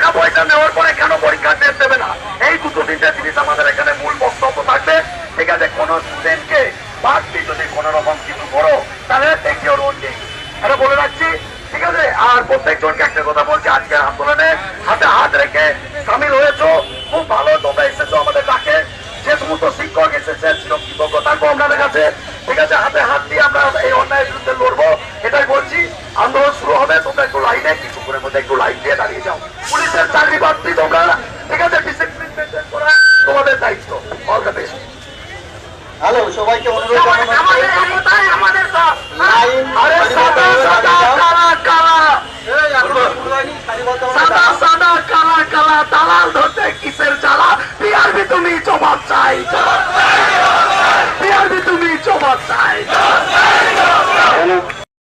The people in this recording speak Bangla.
কাছে টাকা পয়সা নেওয়ার পরে কেন পরীক্ষা টেস্ট দেবে না? এই দুটো তিনটে জিনিস আমাদের এখানে মূল বক্তব্য থাকবে, ঠিক আছে? কোনো স্টুডেন্টকে বাড়তি যদি কোনো রকম কিছু করো, তাহলে এটা বলে রাখছি, ঠিক আছে? আর প্রত্যেকজনকে একটা কথা বলছি, আজকে আন্দোলনে হাতে হাত রেখে সামিল হয়েছো, খুব ভালো, তোমরা এসেছ আমাদের ডাকে। যে সমস্ত শিক্ষক এসেছেন কৃতজ্ঞ থাকব আপনাদের কাছে, ঠিক আছে? হাতে হাত দিয়ে আমরা এই অন্যায়ের বিরুদ্ধে লড়বো, এটাই বলছি। আন্দোলন শুরু হবে, তোমরা একটু লাইনে কিছুক্ষণের মধ্যে একটু লাইন দিয়ে দাঁড়িয়ে যাও। পুলিশের চাকরি প্রার্থী তোমরা। ঠিক আছে ডিসিপ্লিন মেনটেন করা তোমাদের দায়িত্ব। অর্গানাইজেশন হ্যালো সবাইকে অনুরোধ জানানো আমাদের একতাই আমাদের সব লাইন আরে সাদা সাদা কালা কালা। সাদা সাদা কালা কালা দালাল ধরতে কিছু